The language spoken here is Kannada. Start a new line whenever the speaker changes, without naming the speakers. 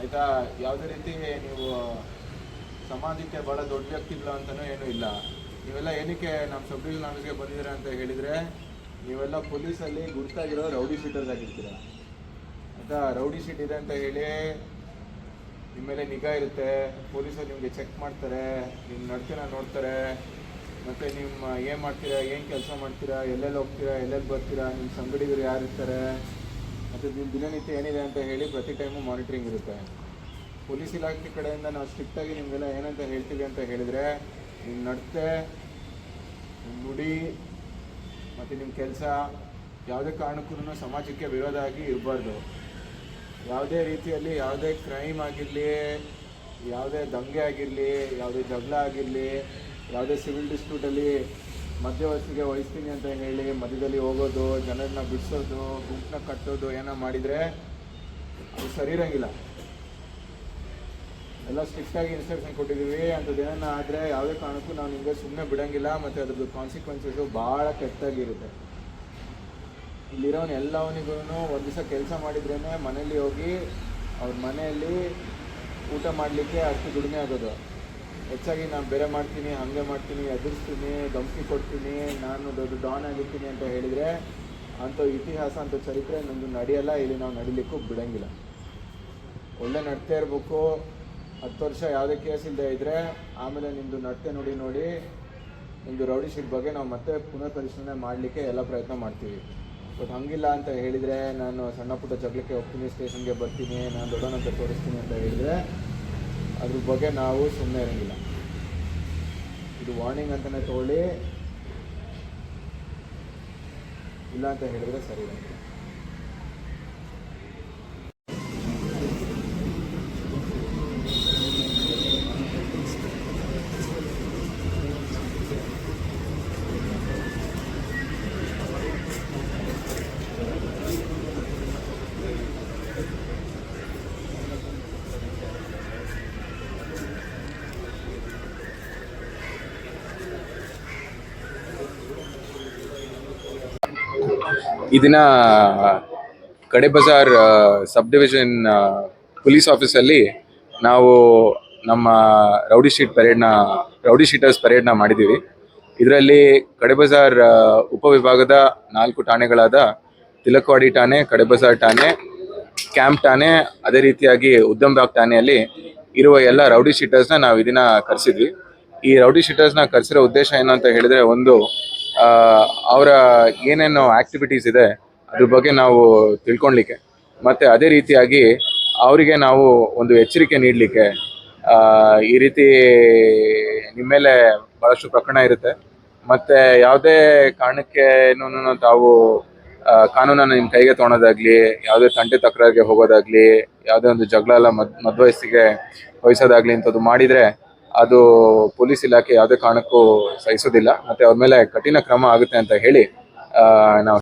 ಆಯಿತಾ? ಯಾವುದೇ ರೀತಿ ನೀವು ಸಮಾಜಕ್ಕೆ ಭಾಳ ದೊಡ್ಡ ವ್ಯಕ್ತಿಗಳು ಅಂತಲೂ ಏನೂ ಇಲ್ಲ. ನೀವೆಲ್ಲ ಏನಕ್ಕೆ ನಮ್ಮ ಸಬ್ ಡಿವಿಷನ್ ಆಫೀಸ್ಗೆ ಬಂದಿದ್ದೀರಾ ಅಂತ ಹೇಳಿದರೆ, ನೀವೆಲ್ಲ ಪೊಲೀಸಲ್ಲಿ ಗುರ್ತಾಗಿರೋ ರೌಡಿ ಶೀಟರ್ಸ್ ಆಗಿರ್ತೀರ? ಆಯಿತಾ? ರೌಡಿ ಶೀಟ್ ಇದೆ ಅಂತ ಹೇಳಿ ನಿಮ್ಮ ಮೇಲೆ ನಿಗಾ ಇರುತ್ತೆ. ಪೊಲೀಸರು ನಿಮಗೆ ಚೆಕ್ ಮಾಡ್ತಾರೆ. ನಿಮ್ಮ ನಡ್ತೀನ ನೋಡ್ತಾರೆ. ಮತ್ತು ನಿಮ್ಮ ಏನು ಮಾಡ್ತೀರಾ? ಏನು ಕೆಲಸ ಮಾಡ್ತೀರಾ? ಎಲ್ಲೆಲ್ಲಿ ಹೋಗ್ತೀರಾ? ಎಲ್ಲೆಲ್ಲಿ ಬರ್ತೀರಾ? ನಿಮ್ಮ ಸಂಗಡಿಗರು ಯಾರು ಇರ್ತಾರೆ ಮತ್ತು ದಿನನಿತ್ಯ ಏನಿದೆ ಅಂತ ಹೇಳಿ ಪ್ರತಿ ಟೈಮು ಮಾನಿಟ್ರಿಂಗ್ ಇರುತ್ತೆ. ಪೊಲೀಸ್ ಇಲಾಖೆ ಕಡೆಯಿಂದ ನಾವು ಸ್ಟ್ರಿಕ್ಟಾಗಿ ನಿಮಗೆಲ್ಲ ಏನಂತ ಹೇಳ್ತೀವಿ ಅಂತ ಹೇಳಿದರೆ ನಿಮ್ಮ ನಡತೆ ನುಡಿ, ಮತ್ತು ನಿಮ್ಮ ಕೆಲಸ, ಯಾವುದೇ ಕಾರಣಕ್ಕೂ ಸಮಾಜಕ್ಕೆ ವಿರೋಧ ಆಗಿ ಇರಬಾರ್ದು. ಯಾವುದೇ ರೀತಿಯಲ್ಲಿ ಯಾವುದೇ ಕ್ರೈಮ್ ಆಗಿರಲಿ, ಯಾವುದೇ ದಂಗೆ ಆಗಿರಲಿ, ಯಾವುದೇ ಜಗಳ ಆಗಿರಲಿ, ಯಾವುದೇ ಸಿವಿಲ್ ಡಿಸ್ಪ್ಯೂಟಲ್ಲಿ ಮಧ್ಯವರ್ತಿಗೆ ವಹಿಸ್ತೀನಿ ಅಂತ ಹೇಳಿ ಮಧ್ಯದಲ್ಲಿ ಹೋಗೋದು, ಜನರನ್ನ ಬಿಡಿಸೋದು ಗುಂಪನ್ನ ಕಟ್ಟೋದು, ಏನೋ ಮಾಡಿದರೆ ಅದು ಸರಿ ಎಲ್ಲ ಎಲ್ಲ ಸ್ಟ್ರಿಕ್ಟಾಗಿ ಇನ್ಸ್ಟ್ರಕ್ಷನ್ ಕೊಟ್ಟಿದ್ದೀವಿ, ಅಂಥದ್ದು ಏನನ್ನ ಆದರೆ ಯಾವುದೇ ಕಾರಣಕ್ಕೂ ನಾವು ನಿಮಗೆ ಸುಮ್ಮನೆ ಬಿಡೋಂಗಿಲ್ಲ, ಮತ್ತು ಅದ್ರದ್ದು ಕಾನ್ಸಿಕ್ವೆನ್ಸಸ್ಸು ಭಾಳ ಕೆಟ್ಟಾಗಿರುತ್ತೆ ಇಲ್ಲಿರೋನು ಎಲ್ಲವನಿಗೂ ಒಂದು ದಿವಸ ಕೆಲಸ ಮಾಡಿದ್ರೇ ಮನೇಲಿ ಹೋಗಿ ಅವ್ರ ಮನೆಯಲ್ಲಿ ಊಟ ಮಾಡಲಿಕ್ಕೆ ಅಷ್ಟು ದುಡಿಮೆ ಆಗೋದು. ಹೆಚ್ಚಾಗಿ ನಾನು ಬೇರೆ ಮಾಡ್ತೀನಿ, ಹಾಗೆ ಮಾಡ್ತೀನಿ, ಎದುರಿಸ್ತೀನಿ, ಧಮಕಿ ಕೊಡ್ತೀನಿ, ನಾನು ದೊಡ್ಡ ಡಾನ್ ಆಗಿರ್ತೀನಿ ಅಂತ ಹೇಳಿದರೆ ಅಂಥ ಇತಿಹಾಸ, ಅಂತ ಚರಿತ್ರೆ ನಮ್ಮದು ನಡೆಯಲ್ಲ, ಇಲ್ಲಿ ನಾವು ನಡಿಲಿಕ್ಕೂ ಬಿಡೋಂಗಿಲ್ಲ. ಒಳ್ಳೆ ನಡ್ತಾ ಇರಬೇಕು. ಹತ್ತು ವರ್ಷ ಯಾವುದೇ ಕೇಸ್ ಇಲ್ಲದೆ ಇದ್ದರೆ ಆಮೇಲೆ ನಿಮ್ಮದು ನಡ್ತೆ ನೋಡಿ ನೋಡಿ ನಿಮ್ಮದು ರೌಡಿ ಶೀಟ್ ಬಗ್ಗೆ ನಾವು ಮತ್ತೆ ಪುನಃ ಪರಿಶೀಲನೆ ಮಾಡಲಿಕ್ಕೆ ಎಲ್ಲ ಪ್ರಯತ್ನ ಮಾಡ್ತೀವಿ. ಬಟ್ ಹಂಗಿಲ್ಲ ಅಂತ ಹೇಳಿದರೆ, ನಾನು ಸಣ್ಣ ಪುಟ್ಟ ಜಗಳಕ್ಕೆ ಹೋಗ್ತೀನಿ, ಸ್ಟೇಷನ್ಗೆ ಬರ್ತೀನಿ, ನಾನು ದೊಡ್ಡವನಂತ ತೋರಿಸ್ತೀನಿ ಅಂತ ಹೇಳಿದರೆ ಅದ್ರ ಬಗ್ಗೆ ನಾವು ಸುಮ್ಮನೆ ಇರೋಂಗಿಲ್ಲ. ಇದು ವಾರ್ನಿಂಗ್ ಅಂತಲೇ ತಗೊಳ್ಳಿ. ಇಲ್ಲ ಅಂತ ಹೇಳಿದ್ರೆ ಸರಿ ಇರೋಂಗಿಲ್ಲ.
ಕಡೆಬಜಾರ್ ಕಡೆ ಬಜಾರ್ ಸಬ್ ಡಿವಿಷನ್ ಪೊಲೀಸ್ ಆಫೀಸಲ್ಲಿ ನಾವು ನಮ್ಮ ರೌಡಿ ಶೀಟ್ ಪರೇಡ್ನ, ರೌಡಿ ಶೀಟರ್ಸ್ ಪರೇಡ್ನ ಮಾಡಿದ್ದೀವಿ. ಇದರಲ್ಲಿ ಕಡೆಬಜಾರ್ ಉಪವಿಭಾಗದ ನಾಲ್ಕು ಠಾಣೆಗಳಾದ ತಿಲಕ್ವಾಡಿ ಠಾಣೆ ಕಡೆಬಜಾರ್ ಠಾಣೆ, ಕ್ಯಾಂಪ್ ಠಾಣೆ, ಅದೇ ರೀತಿಯಾಗಿ ಉದ್ದಂಬಾಗ್ ಠಾಣೆಯಲ್ಲಿ ಇರುವ ಎಲ್ಲ ರೌಡಿ ಶೀಟರ್ಸ್ನ ನಾವು ಇದನ್ನ ಕರೆಸಿದ್ವಿ. ಈ ರೌಡಿ ಶೀಟರ್ಸ್ನ ಕರೆಸಿರೋ ಉದ್ದೇಶ ಏನು ಅಂತ ಹೇಳಿದ್ರೆ ಒಂದು ಅವರ ಏನೇನು ಆಕ್ಟಿವಿಟೀಸ್ ಇದೆ, ಅದ್ರ ಬಗ್ಗೆ ನಾವು ತಿಳ್ಕೊಳ್ಲಿಕ್ಕೆ. ಮತ್ತು ಅದೇ ರೀತಿಯಾಗಿ ಅವರಿಗೆ ನಾವು ಒಂದು ಎಚ್ಚರಿಕೆ ನೀಡಲಿಕ್ಕೆ ಈ ರೀತಿ ನಿಮ್ಮ ಮೇಲೆ ಭಾಳಷ್ಟು ಪ್ರಕರಣ ಇರುತ್ತೆ. ಮತ್ತು ಯಾವುದೇ ಕಾರಣಕ್ಕೆ ತಾವು ಕಾನೂನನ್ನು ಕಾನೂನನ್ನ ನಿಮ್ಮ ಕೈಗೆ ತೊಗೊಳೋದಾಗ್ಲಿ, ಯಾವುದೇ ತಂಟೆ ತಕರಾರಿಗೆ ಹೋಗೋದಾಗ್ಲಿ, ಯಾವುದೇ ಒಂದು ಜಗಳ ಎಲ್ಲ ಮದ್ ಮದ್ವಯಸ್ಸಿಗೆ ವಹಿಸೋದಾಗ್ಲಿ ಇಂಥದ್ದು ಮಾಡಿದ್ರೆ ಅದು ಪೊಲೀಸ್ ಇಲಾಖೆ ಯಾವುದೇ ಕಾರಣಕ್ಕೂ ಸಹಿಸೋದಿಲ್ಲ, ಮತ್ತೆ ಅವ್ರ ಮೇಲೆ ಕಠಿಣ ಕ್ರಮ ಆಗುತ್ತೆ ಅಂತ ಹೇಳಿ ನಾವು